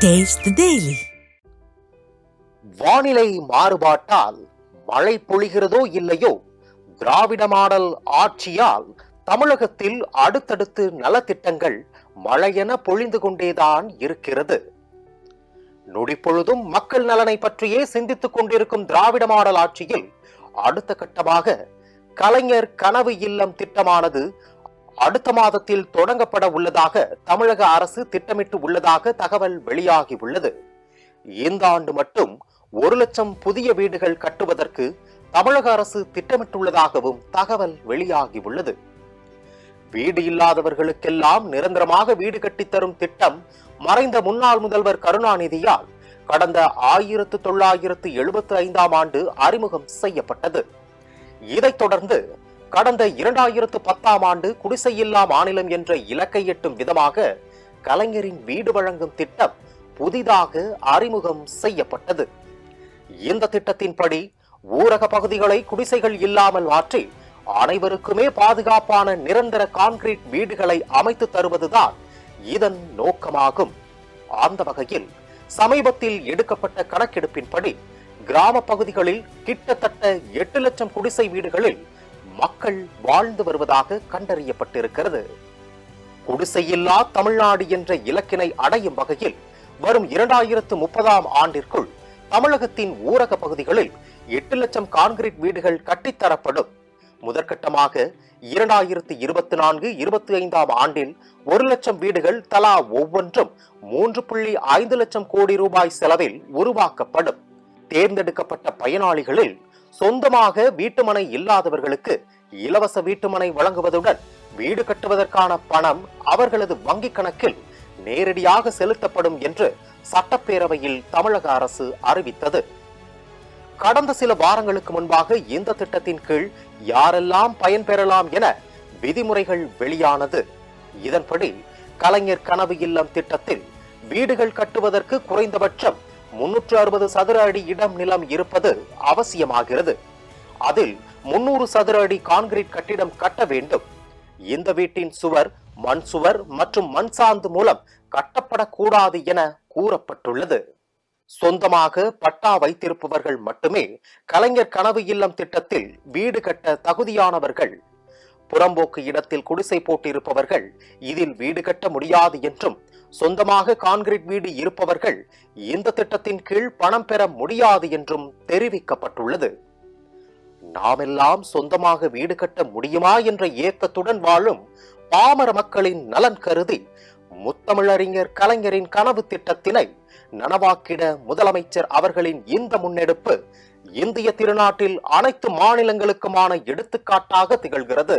Taste daily வானிலை மாறுபாட்டால் மழை பொழிகிறதோ இல்லையோ திராவிட மாடல் ஆட்சியால் தமிழகத்தில் அடுத்தடுத்து நலத்திட்டங்கள் மழையென பொழிந்து கொண்டேதான் இருக்கிறது. நொடிப்பொழுதும் மக்கள் நலனை பற்றியே சிந்தித்துக் கொண்டிருக்கும் திராவிட மாடல் ஆட்சியில் அடுத்த கட்டமாக கலைஞர் கனவு இல்லம் திட்டமானது அடுத்த மாதத்தில் தொடங்கப்பட உள்ளதாக தமிழக அரசு திட்டமிட்டு உள்ளதாக தகவல் வெளியாகி உள்ளது இந்த ஆண்டு மட்டும் ஒரு லட்சம் புதிய வீடுகள் கட்டுவதற்கு தமிழக அரசு திட்டமிட்டுள்ளதாகவும் தகவல் வெளியாகி உள்ளது வீடு இல்லாதவர்களுக்கெல்லாம் நிரந்தரமாக வீடு கட்டித்தரும் திட்டம் மறைந்த முன்னாள் முதல்வர் கருணாநிதியால் கடந்த ஆயிரத்து தொள்ளாயிரத்து எழுபத்தி ஐந்தாம் ஆண்டு அறிமுகம் செய்யப்பட்டது. இதைத் தொடர்ந்து கடந்த இரண்டாயிரத்து பத்தாம் ஆண்டு குடிசையில்லா மாநிலம் என்ற இலக்கை எட்டும் விதமாக கலைஞரின் வீடு வழங்கும் திட்டம் புதிதாக அறிமுகம் செய்யப்பட்டது. இந்த திட்டத்தின்படி ஊரக பகுதிகளை குடிசைகள் இல்லாமல் மாற்றி அனைவருக்குமே பாதுகாப்பான நிரந்தர கான்கிரீட் வீடுகளை அமைத்து தருவதுதான் இதன் நோக்கமாகும். அந்த வகையில் சமீபத்தில் எடுக்கப்பட்ட கணக்கெடுப்பின்படி கிராம பகுதிகளில் கிட்டத்தட்ட எட்டு லட்சம் குடிசை வீடுகளில் மக்கள் வாழ்ந்து வருவதாக கண்டறியப்பட்டிருக்கிறது. குடிசையில்லா தமிழ்நாடு என்ற இலக்கினை அடையும் வகையில் வரும் இரண்டாயிரத்து முப்பதாம் ஆண்டிற்குள் தமிழகத்தின் ஊரக பகுதிகளில் எட்டு லட்சம் கான்கிரீட் வீடுகள் கட்டித்தரப்படும் முதற்கட்டமாக இரண்டாயிரத்து இருபத்தி நான்கு இருபத்தி ஐந்தாம் ஆண்டில் ஒரு லட்சம் வீடுகள் தலா ஒவ்வொன்றும் மூன்று புள்ளி ஐந்து லட்சம் கோடி ரூபாய் செலவில் உருவாக்கப்படும். தேர்ந்தெடுக்கப்பட்ட பயனாளிகளில் சொந்தமாக வீட்டுமனை இல்லாதவர்களுக்கு இலவச வீட்டுமனை வழங்குவதுடன் வீடு கட்டுவதற்கான பணம் அவர்களது வங்கிக் கணக்கில் நேரடியாக செலுத்தப்படும் என்று சட்டப்பேரவையில் தமிழக அரசு அறிவித்தது. கடந்த சில வாரங்களுக்கு முன்பாக இந்த திட்டத்தின் கீழ் யாரெல்லாம் பயன்பெறலாம் என விதிமுறைகள் வெளியானது. இதன்படி கலைஞர் கனவு இல்லம் திட்டத்தில் வீடுகள் கட்டுவதற்கு குறைந்தபட்சம் முன்னூற்று அறுபது சதுர அடி இடம் நிலம் இருப்பது அவசியமாகிறது. அதில் முன்னூறு சதுர அடி கான்கிரீட் கட்டிடம் கட்ட வேண்டும். இந்த வீட்டின் சுவர் மண் சுவர் மற்றும் மண் சாந்து மூலம் கட்டப்படக்கூடாது என கூறப்பட்டுள்ளது. சொந்தமாக பட்டா வைத்திருப்பவர்கள் மட்டுமே கலைஞர் கனவு இல்லம் திட்டத்தில் வீடு கட்ட தகுதியானவர்கள். புறம்போக்கு இடத்தில் குடிசை போட்டிருப்பவர்கள் இதில் வீடு கட்ட முடியாது என்றும் சொந்தமாக கான்கிரீட் வீடு இருப்பவர்கள் இந்த திட்டத்தின் கீழ் பணம் பெற முடியாது என்றும் தெரிவிக்கப்பட்டுள்ளது. நாமெல்லாம் சொந்தமாக வீடு கட்ட முடியுமா என்ற ஏக்கத்துடன் வாழும் பாமர மக்களின் நலன் கருதி முத்தமிழறிஞர் கலைஞரின் கனவு திட்டத்தினை நனவாக்கிட முதலமைச்சர் அவர்களின் இந்த முன்னெடுப்பு இந்திய திருநாட்டில் அனைத்து மாநிலங்களுக்குமான எடுத்துக்காட்டாக திகழ்கிறது.